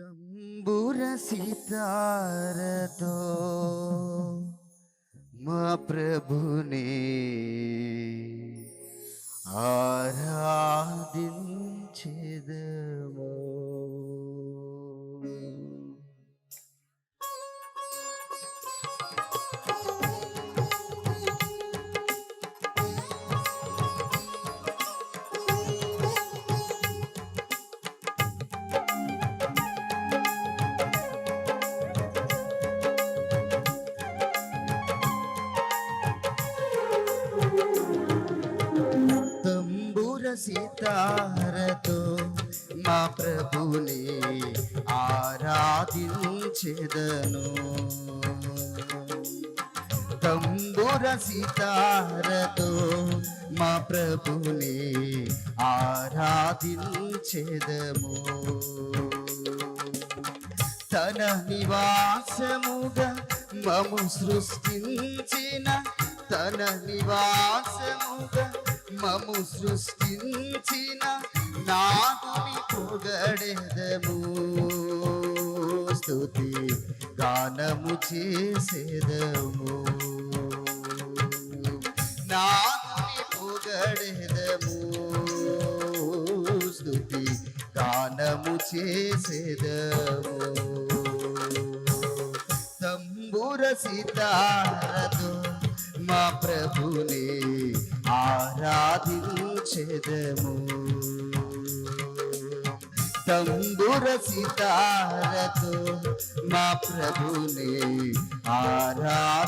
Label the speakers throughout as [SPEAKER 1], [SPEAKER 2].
[SPEAKER 1] తంబుర సితారతో మా ప్రభుని ఆరాధించెదము సితారతో మా ప్రభుని ఆరాధించెదను. తంబుర సితారతో మా ప్రభుని ఆరాధించెదము. తన నివాసముగా మము సృష్టించిన తన నివాసముగా మము సృష్టించిన నాటుని పొగడెదము. స్థుతి గానము చేసేదము. నాటుని పొగడెదము. స్థుతి గానము చేసేదము. తంబుర సితారతో మా ప్రభుని ఆరాధించెదము. తంబుర సితారతో మా ప్రభుని ఆరాధించెదము.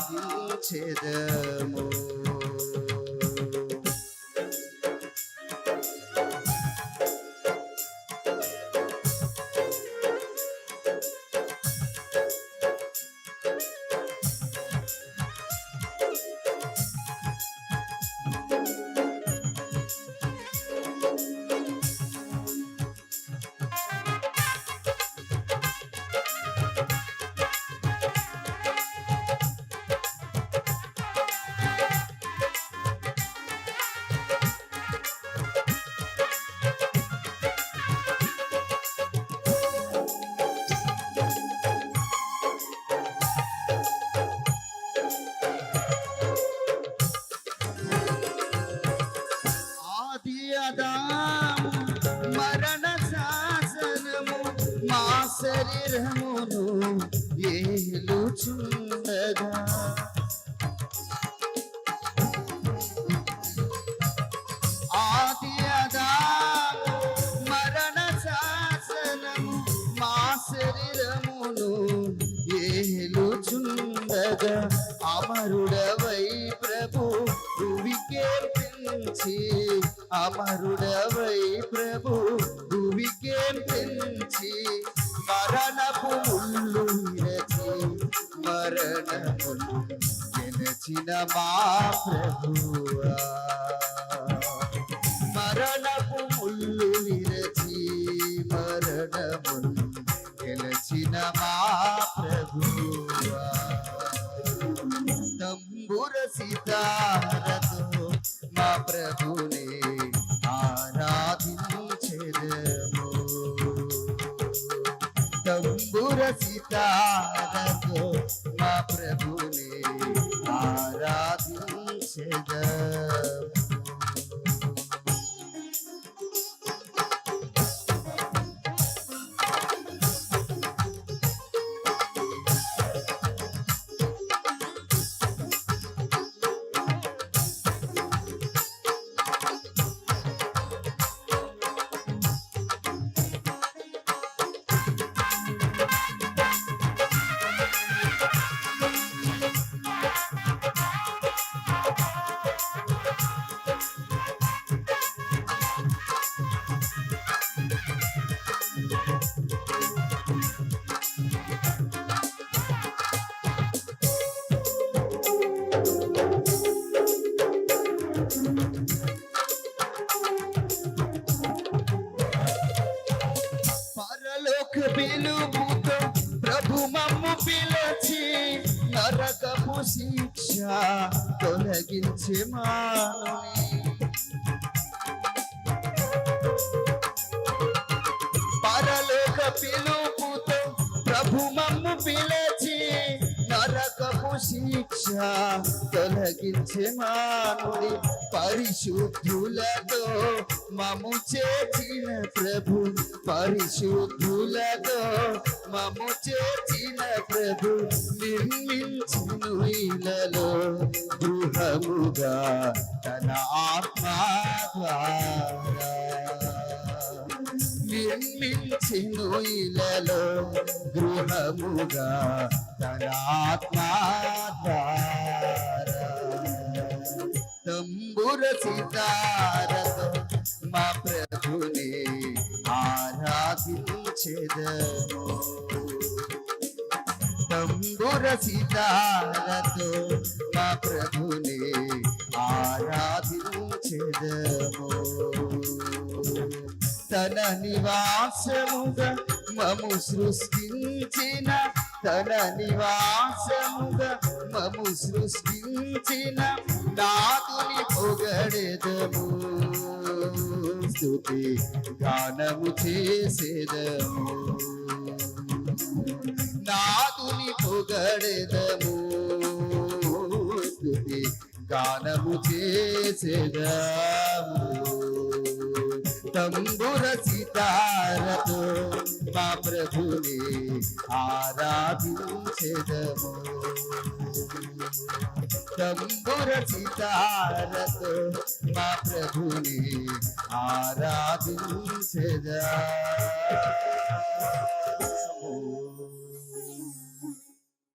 [SPEAKER 1] శరీరమును ఏలుచుండగా. ఆది మరణ శాసనము మా శరీరమును ఏలుచుండగా. అమరుడవై ప్రభు భువికే పెంచి అమరుడవై ప్రభు మా ప్రభువా. మరణపు ముళ్ళు విరచి మరణము గెలిచిన మా ప్రభువా. తంబుర సితారతో మా ప్రభునే ఆరాధించెదము. తంబుర సితారతో ఆరాధించెదము పిలుపుతో ప్రభు మమ్ము పిలచి నరకపు శిక్ష తొలగించే మానుని పరలోక పిలుపుతో ప్రభు మమ్ము పిలచి నరకపు శిక్ష తొలగించే మానుడి పరిశుద్ధులతో మము చేసిన ప్రభు పరిశుద్ధులతో మము చేసిన ప్రభు నిర్మించును ఇలలో గృహముగా తన ఆత్మ ద్వారా ఇలలో గృహముగా తంబుర సీతారతో మా ప్రభుని ఆరాధించెదము తంబుర సీతారతో మా ప్రభుని ఆరాధించెదము తన నివాసముగా మము సృష్టించిన తన నివాసముగా మము సృష్టించిన నాతుని పొగడెదము. స్థుతి గానము చేసేదము. నాతుని పొగడెదము. స్థుతి గానము చేసేదము. తంబుర సితారతో మా ప్రభుని ఆరాధించెదము. తంబుర సితారతో మా ప్రభుని ఆరాధించెదము.